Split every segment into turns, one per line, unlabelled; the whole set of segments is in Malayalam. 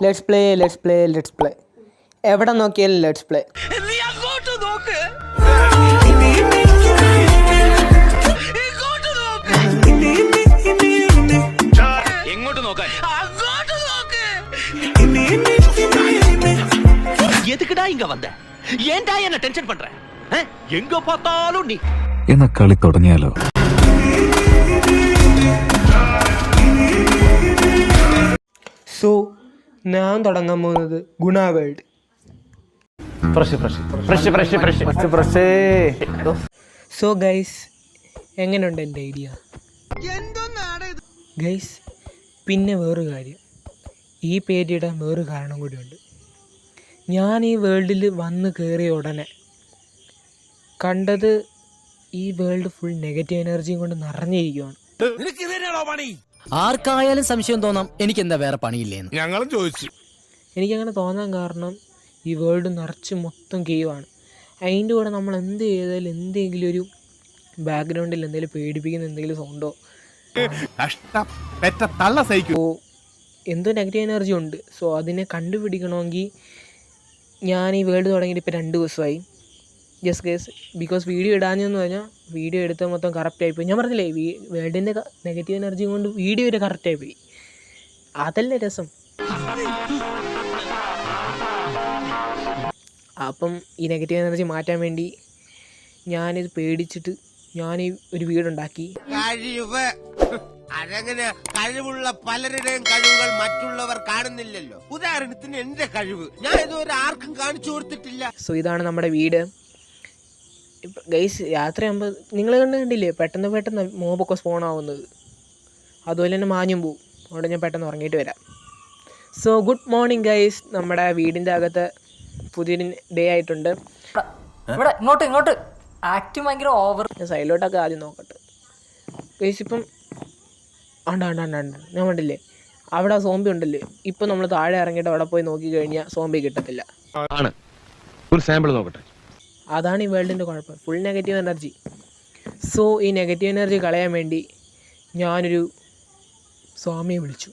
Let's play let's play let's play എവിടെ നോക്കിയാലും ലെറ്റ്സ് പ്ലേ
നീ അങ്ങോട്ട് നോക്ക് ഇങ്ങോട്ട് നോക്ക് എങ്ങോട്ട് നോക്കാൻ അങ്ങോട്ട് നോക്ക് எதுக்குடா இங்க வந்த ஏன்டா என்ன டென்ஷன் பண்ற அஹ்? எங்க பார்த்தாலும் நீ
എന്ന കളി തുടങ്ങിയാലോ
സോ ഞാൻ തുടങ്ങാൻ പോകുന്നത് ഗുണ വേൾഡ്. സോ ഗൈസ് എങ്ങനെയുണ്ട് എന്റെ ഐഡിയ? ഗൈസ് പിന്നെ വേറൊരു കാര്യം. ഈ പേരിടാൻ വേറൊരു കാരണം കൂടിയുണ്ട്. ഞാൻ ഈ വേൾഡിൽ വന്ന് കയറിയ ഉടനെ കണ്ടത് ഈ വേൾഡ് ഫുൾ നെഗറ്റീവ് എനർജിയും കൊണ്ട് നിറഞ്ഞിരിക്കുകയാണ്
ആർക്കായാലും സംശയം തോന്നാം എനിക്ക് എന്താ വേറെ പണിയില്ലേന്ന്.
ഞങ്ങളും ചോദിച്ചു.
എനിക്ക് അങ്ങനെ തോന്നാൻ കാരണം ഈ വേൾഡ് നിറച്ച് മൊത്തം ഗെയിമാണ് അതിന്റെ കൂടെ നമ്മൾ എന്ത് ചെയ്താലും എന്തെങ്കിലും ഒരു ബാക്ക്ഗ്രൗണ്ടിൽ എന്തെങ്കിലും പേടിപ്പിക്കുന്ന എന്തെങ്കിലും സൗണ്ടോ
സഹിക്കോ.
എന്തോ നെഗറ്റീവ് എനർജി ഉണ്ട്. സോ അതിനെ കണ്ടുപിടിക്കണമെങ്കിൽ ഞാൻ ഈ വേൾഡ് തുടങ്ങിയിട്ട് ഇപ്പോൾ രണ്ട് ദിവസമായി. ജസ്റ്റ് ഗേസ് ബിക്കോസ് വീഡിയോ ഇടാഞ്ഞെന്ന് പറഞ്ഞാൽ വീഡിയോ എടുത്ത മൊത്തം കറക്റ്റായി പോയി ഞാൻ പറഞ്ഞില്ലേ വീ വേൾഡിന്റെ നെഗറ്റീവ് എനർജി കൊണ്ട് വീഡിയോ വരെ കറക്റ്റായി പോയി അതല്ലേ രസം. അപ്പം ഈ നെഗറ്റീവ് എനർജി മാറ്റാൻ വേണ്ടി ഞാനിത് പേടിച്ചിട്ട് ഞാൻ ഈ ഒരു വീടുണ്ടാക്കി
കഴിവ്. അതങ്ങനെ കഴിവുള്ള പലരുടെയും കഴിവുകൾ മറ്റുള്ളവർ കാണുന്നില്ലല്ലോ. ഉദാഹരണത്തിന് എന്റെ കഴിവ്. ഞാൻ ഇതുവരെ ആർക്കും കാണിച്ചു കൊടുത്തിട്ടില്ല.
സോ ഇതാണ് നമ്മുടെ വീട്. ഇപ്പം ഗൈസ് യാത്രയാകുമ്പോൾ നിങ്ങൾ കണ്ട് കണ്ടില്ലേ? പെട്ടെന്ന് പെട്ടെന്ന് മോബൊക്കെ സ്പോൺ ആവുന്നത്. അതുപോലെ തന്നെ മാഞ്ഞും പോവും. അതുകൊണ്ട് ഞാൻ പെട്ടെന്ന് ഉറങ്ങിയിട്ട് വരാം. സോ ഗുഡ് മോർണിംഗ് ഗൈസ് നമ്മുടെ വീടിന്റെ അകത്ത് പുതിയൊരു ഡേ ആയിട്ടുണ്ട്.
ഇവിടെ ഇങ്ങോട്ട് ഇങ്ങോട്ട്. ആക്ട് ഭയങ്കര ഓവർ
ഞാൻ സൈഡിലോട്ടൊക്കെ ആദ്യം നോക്കട്ടെ. ഗൈസ് ഇപ്പം ആണ്ട ആണ്ട ആണ്ട ആണ്ട. ഞാൻ കണ്ടില്ലേ? അവിടെ സോംബി ഉണ്ടല്ലേ? ഇപ്പം നമ്മൾ താഴെ ഇറങ്ങിയിട്ട് അവിടെ പോയി നോക്കി കഴിഞ്ഞാൽ സോംബി കിട്ടത്തില്ല.
ആണ്. ഒരു സാമ്പിൾ നോക്കട്ടെ.
അതാണ് ഈ വേൾഡിന്റെ കുഴപ്പം. ഫുൾ നെഗറ്റീവ് എനർജി സോ ഈ നെഗറ്റീവ് എനർജി കളയാൻ വേണ്ടി ഞാനൊരു സ്വാമിയെ വിളിച്ചു.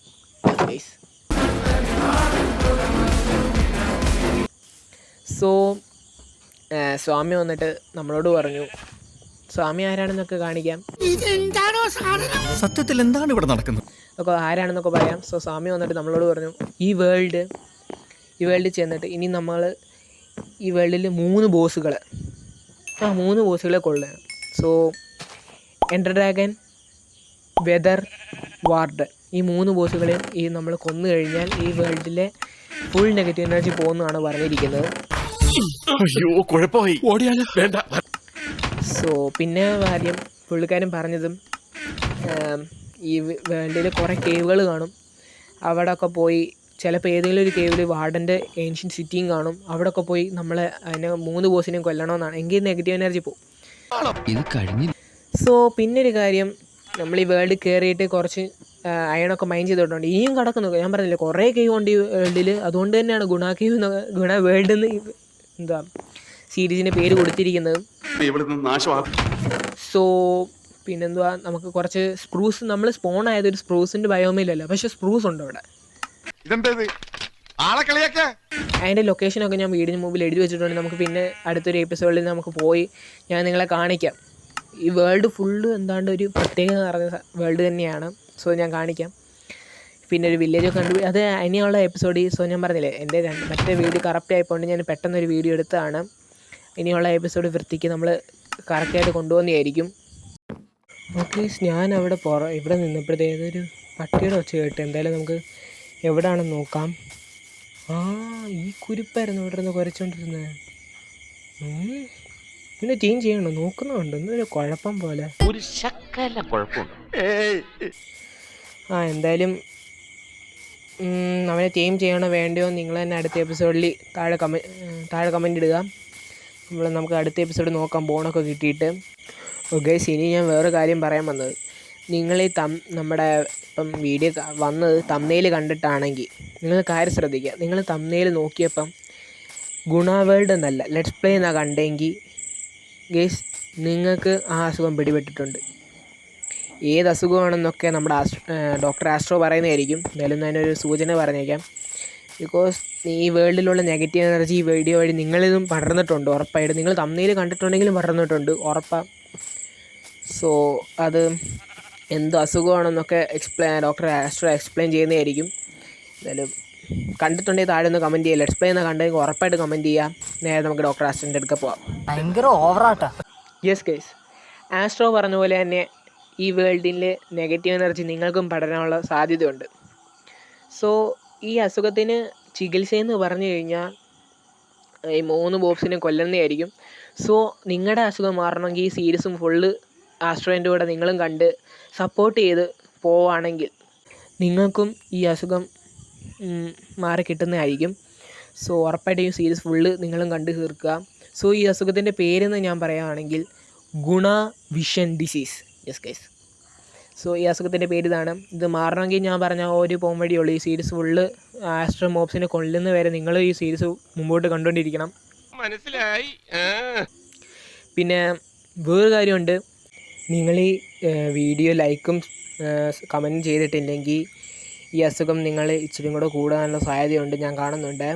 സോ സ്വാമി വന്നിട്ട് നമ്മളോട് പറഞ്ഞു സ്വാമി ആരാണെന്നൊക്കെ കാണിക്കാം.
സത്യത്തിൽ എന്താണ് ഇവിടെ നടക്കുന്നത്?
ഒക്കെ ആരാണെന്നൊക്കെ പറയാം. സോ സ്വാമി വന്നിട്ട് നമ്മളോട് പറഞ്ഞു ഈ വേൾഡ് ഈ വേൾഡിൽ ചെന്നിട്ട് ഇനി നമ്മൾ ഈ വേൾഡിൽ മൂന്ന് ബോസുകൾ ആ മൂന്ന് ബോസുകളെ കൊള്ളുകയാണ് so Ender Dragon Wither Warden ഈ മൂന്ന് ബോസുകളെയും ഈ നമ്മൾ കൊന്നു കഴിഞ്ഞാൽ ഈ വേൾഡിലെ ഫുൾ നെഗറ്റീവ് എനർജി പോകുന്നതാണ് പറഞ്ഞിരിക്കുന്നത്.
അയ്യോ കുഴപ്പമായി. ഓടിയാലോ? വേണ്ട.
സോ പിന്നെ കാര്യം പുള്ളിക്കാരൻ പറഞ്ഞതും ഈ വേൾഡിൽ കുറേ കേവുകൾ കാണും. അവിടെ ഒക്കെ പോയി ചിലപ്പോൾ ഏതെങ്കിലും ഒരു കേവിൽ വാർഡന്റെ ഏൻഷ്യൻ സിറ്റിയും കാണും. അവിടെയൊക്കെ പോയി നമ്മൾ അതിനെ മൂന്ന് ബോസിനെയും കൊല്ലണമെന്നാണ് എങ്കിൽ നെഗറ്റീവ് എനർജി പോകും
ഇത്
സോ പിന്നെ ഒരു കാര്യം നമ്മൾ ഈ വേൾഡ് കയറിയിട്ട് കുറച്ച് അയണൊക്കെ മൈൻഡ് ചെയ്തിട്ടുണ്ട് ഇനിയും കടക്കുന്നു. ഞാൻ പറഞ്ഞില്ലേ കുറേ കേവ് ഉണ്ട് ഈ വേൾഡിൽ അതുകൊണ്ട് തന്നെയാണ് ഗുണ കേവ് എന്ന് ഗുണ വേൾഡ് എന്ന് എന്താ സീരീസിന്റെ പേര് കൊടുത്തിരിക്കുന്നത്. സോ പിന്നെന്തുവാ നമുക്ക് കുറച്ച് സ്പ്രൂസ് നമ്മൾ സ്പോൺ ആയത് ഒരു സ്പ്രൂസിന്റെ ബയോമിലല്ല പക്ഷേ സ്പ്രൂസ് ഉണ്ട് അവിടെ
ഇതെന്തത്? ആളെ കളിയാക്ക?
അതിന്റെ ലൊക്കേഷനൊക്കെ ഞാൻ വീടിന് മുമ്പിൽ എഴുതി വെച്ചിട്ടുണ്ട്. നമുക്ക് പിന്നെ അടുത്തൊരു എപ്പിസോഡിൽ നമുക്ക് പോയി ഞാൻ നിങ്ങളെ കാണിക്കാം. ഈ വേൾഡ് ഫുള്ള് എന്താണ്ട് ഒരു പ്രത്യേകത നിറഞ്ഞ വേൾഡ് തന്നെയാണ്. സോ ഞാൻ കാണിക്കാം. പിന്നെ ഒരു വില്ലേജ് കണ്ടു. അത് ഇനിയുള്ള എപ്പിസോഡ് സോ ഞാൻ പറഞ്ഞില്ലേ എന്റെ രണ്ട് മറ്റേ വീഡിയോ കറക്റ്റ് ആയിപ്പോണ്ട് ഞാൻ പെട്ടെന്നൊരു വീഡിയോ എടുത്താണ് ഇനിയുള്ള എപ്പിസോഡ് വൃത്തിക്ക് നമ്മൾ കറക്റ്റായിട്ട് കൊണ്ടുപോകുന്നതായിരിക്കും. ഓക്കെ ഞാൻ അവിടെ പുറ ഇവിടെ നിന്നപ്പോഴത്തേതൊരു പട്ടിയുടെ ഒച്ച കേട്ട് എന്തായാലും നമുക്ക് എവിടെയാണെന്ന് നോക്കാം? ആ ഈ കുരിപ്പായിരുന്നു ഇവിടെ നിന്ന് കുരച്ചോണ്ടിരുന്നത്. പിന്നെ ചേഞ്ച് ചെയ്യണോ? നോക്കുന്നുണ്ട്. എന്തൊരു കുഴപ്പം പോലെ.
ഒരു ശക്കല കുഴപ്പമുണ്ട്.
ആ എന്തായാലും അവനെ ടീം ചെയ്യണോ വേണ്ടയോ നിങ്ങൾ തന്നെ അടുത്ത എപ്പിസോഡിൽ താഴെ കമ താഴെ കമന്റ് ഇടുക. നമ്മൾ നമുക്ക് അടുത്ത എപ്പിസോഡ് നോക്കാം ബോണൊക്കെ കിട്ടിയിട്ട്. ഓക്കെ ഇനി ഞാൻ വേറെ കാര്യം പറയാൻ വന്നത്. നിങ്ങൾ ഈ തം നമ്മുടെ ഇപ്പം വീഡിയോ വന്നത് തമ്മയിൽ കണ്ടിട്ടാണെങ്കിൽ നിങ്ങൾ കാര്യം ശ്രദ്ധിക്കുക നിങ്ങൾ തമ്മയിൽ നോക്കിയപ്പം ഗുണ വേൾഡ് എന്നല്ല ലെറ്റ്സ് പ്ലേ എന്നാണ് കണ്ടെങ്കിൽ ഗേസ് നിങ്ങൾക്ക് ആ അസുഖം പിടിപെട്ടിട്ടുണ്ട്. ഏത് അസുഖമാണെന്നൊക്കെ നമ്മുടെ ഡോക്ടർ ആസ്ട്രോ പറയുന്നതായിരിക്കും. എന്തായാലും ഞാനൊരു സൂചന പറഞ്ഞേക്കാം. ബിക്കോസ് ഈ വേൾഡിലുള്ള നെഗറ്റീവ് എനർജി ഈ വീഡിയോ വഴി നിങ്ങളിതും പടർന്നിട്ടുണ്ട് ഉറപ്പായിട്ട്. നിങ്ങൾ തമ്മിൽ കണ്ടിട്ടുണ്ടെങ്കിലും പടർന്നിട്ടുണ്ട് ഉറപ്പാണ് സോ അത് എന്ത് അസുഖമാണെന്നൊക്കെ എക്സ്പ്ലെയിൻ ഡോക്ടർ ആസ്ട്രോ എക്സ്പ്ലെയിൻ ചെയ്യുന്നതായിരിക്കും. എന്തായാലും കണ്ടിട്ടുണ്ടെങ്കിൽ താഴെ ഒന്ന് കമന്റ് ചെയ്യുക ലെറ്റ്സ് പ്ലേ എന്ന് കണ്ടെങ്കിൽ ഉറപ്പായിട്ട് കമന്റ് ചെയ്യാം. നേരെ നമുക്ക് ഡോക്ടർ ആസ്ട്രോന്റെ അടുക്ക പോവാം.
ഭയങ്കര ഓവറാട്ടാ
യെസ് കേസ് ആസ്ട്രോ പറഞ്ഞ പോലെ തന്നെ ഈ വേൾഡിൽ നെഗറ്റീവ് എനർജി നിങ്ങൾക്കും പടരാനുള്ള സാധ്യതയുണ്ട്. സോ ഈ അസുഖത്തിന് ചികിത്സയെന്ന് പറഞ്ഞു കഴിഞ്ഞാൽ ഈ മൂന്ന് ബോക്സിനെ കൊല്ലുന്നതായിരിക്കും. സോ നിങ്ങളുടെ അസുഖം മാറണമെങ്കിൽ ഈ സീരീസും ഫുള്ള് ആസ്ട്രോയിന്റെ കൂടെ നിങ്ങളും കണ്ട് സപ്പോർട്ട് ചെയ്ത് പോവുകയാണെങ്കിൽ നിങ്ങൾക്കും ഈ അസുഖം മാറി കിട്ടുന്നതായിരിക്കും. സോ ഉറപ്പായിട്ടും ഈ സീരീസ് ഫുള്ള് നിങ്ങളും കണ്ട് തീർക്കുക. സോ ഈ അസുഖത്തിന്റെ പേരെന്ന് ഞാൻ പറയുകയാണെങ്കിൽ ഗുണ vision disease yes case so ഈ അസുഖത്തിന്റെ പേര് ഇതാണ്. ഇത് മാറണമെങ്കിൽ ഞാൻ പറഞ്ഞ ഒരു പോം വഴിയുള്ളൂ ഈ സീരീസ് ഫുള്ള് ആസ്ട്രോ മോപ്സിനെ കൊല്ലുന്ന വരെ നിങ്ങൾ ഈ സീരീസ് മുമ്പോട്ട് കണ്ടുകൊണ്ടിരിക്കണം.
മനസ്സിലായി?
പിന്നെ വേറൊരു കാര്യമുണ്ട്. നിങ്ങൾ ഈ വീഡിയോ ലൈക്കും കമന്റും ചെയ്തിട്ടില്ലെങ്കിൽ ഈ അസുഖം നിങ്ങൾ ഇച്ചിരി കൂടെ കൂടാനുള്ള സാധ്യതയുണ്ട് ഞാൻ കാണുന്നുണ്ട്.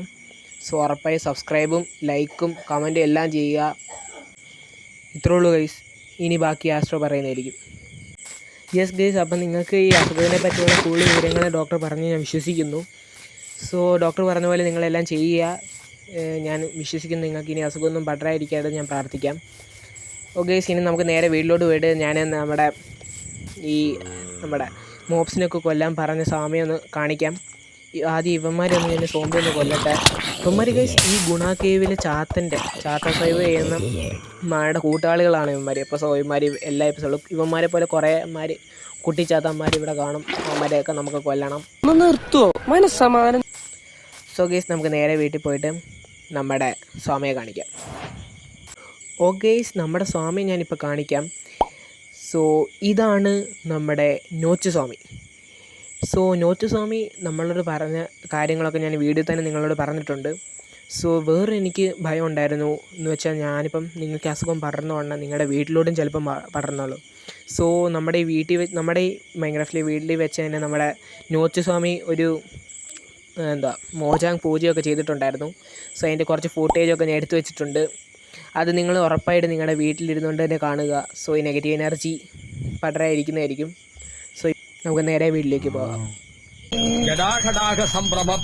സോ ഉറപ്പായി സബ്സ്ക്രൈബും ലൈക്കും കമന്റും എല്ലാം ചെയ്യുക. ഇത്രേ ഉള്ളൂ ഗൈസ്. ഇനി ബാക്കി ആസ്ട്രോ പറയുന്നതായിരിക്കും. യെസ് ഗൈസ് അപ്പം നിങ്ങൾക്ക് ഈ അസുഖത്തിനെ പറ്റിയുള്ള കൂടുതൽ വിവരങ്ങൾ ഡോക്ടർ പറഞ്ഞ് ഞാൻ വിശ്വസിക്കുന്നു. സോ ഡോക്ടർ പറഞ്ഞ പോലെ നിങ്ങളെല്ലാം ചെയ്യുക. ഞാൻ വിശ്വസിക്കുന്നു നിങ്ങൾക്ക് ഇനി അസുഖമൊന്നും പടരാതിരിക്കാതെ ഞാൻ പ്രാർത്ഥിക്കാം. ഓക്കെ ഇനി നമുക്ക് നേരെ വീട്ടിലോട്ട് പോയിട്ട് ഞാൻ നമ്മുടെ ഈ നമ്മുടെ മോപ്സിനൊക്കെ കൊല്ലാൻ പറഞ്ഞ സമയം ഒന്ന് കാണിക്കാം. ആദ്യം ഇവന്മാരൊന്ന് ഇങ്ങനെ സോമ്പി ഒന്ന് കൊല്ലട്ടെ. ഇവന്മാർ ഗൈസ് ഈ ഗുണ കേവിലെ ചാത്തന്റെ ചാത്ത സൈവ് ചെയ്യുന്ന മാരുടെ കൂട്ടാളികളാണ് ഇവന്മാർ ഇപ്പോൾ സോ ഇവന്മാർ എല്ലാ എപ്പിസോഡും ഇവന്മാരെ പോലെ കുറേ മാർ കുട്ടിച്ചാത്തന്മാർ ഇവിടെ കാണും. അവന്മാരെയൊക്കെ നമുക്ക് കൊല്ലണം. സോ ഗൈസ് നമുക്ക് നേരെ വീട്ടിൽ പോയിട്ട് നമ്മുടെ സ്വാമിയെ കാണിക്കാം. ഓ ഗേസ് നമ്മുടെ സ്വാമി ഞാനിപ്പോൾ കാണിക്കാം. സോ ഇതാണ് നമ്മുടെ Notch Swami. So Notch Swami നമ്മളോട് പറഞ്ഞ കാര്യങ്ങളൊക്കെ ഞാൻ വീഡിയോ തന്നെ നിങ്ങളോട് പറഞ്ഞിട്ടുണ്ട്. സോ വേറെ എനിക്ക് ഭയം ഉണ്ടായിരുന്നു എന്ന് വെച്ചാൽ ഞാനിപ്പം നിങ്ങൾക്ക് അസുഖം പടർന്നു കൊണ്ടാൽ നിങ്ങളുടെ വീട്ടിലോട്ടും ചിലപ്പം പടർന്നുള്ളൂ സോ നമ്മുടെ ഈ വീട്ടിൽ നമ്മുടെ ഈ മൈൻക്രാഫ്റ്റിലെ വീട്ടിൽ വെച്ച് തന്നെ നമ്മുടെ നോച്ച് സ്വാമി ഒരു എന്താ മോജാങ് പൂജയൊക്കെ ചെയ്തിട്ടുണ്ടായിരുന്നു. സോ അതിന്റെ കുറച്ച് ഫോട്ടേജൊക്കെ ഞാൻ എടുത്തു വെച്ചിട്ടുണ്ട്. അത് നിങ്ങൾ ഉറപ്പായിട്ട് നിങ്ങളുടെ വീട്ടിലിരുന്നുകൊണ്ട് തന്നെ കാണുക. സോ ഈ നെഗറ്റീവ് എനർജി പടരായിരിക്കുന്നതായിരിക്കും സോ നമുക്ക് നേരെ വീട്ടിലേക്ക് പോകാം.
ജടാഘടാഘ സംഭ്രമ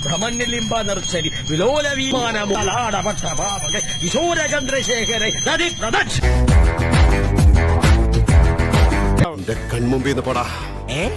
നർച്ചരി വിലോല വിമാന കിശോര ചന്ദ്രശേഖര നദി പ്രദക്ഷ.
എന്റെ കൺമുമ്പിൽ നിന്ന് പോടാ.
ഏ?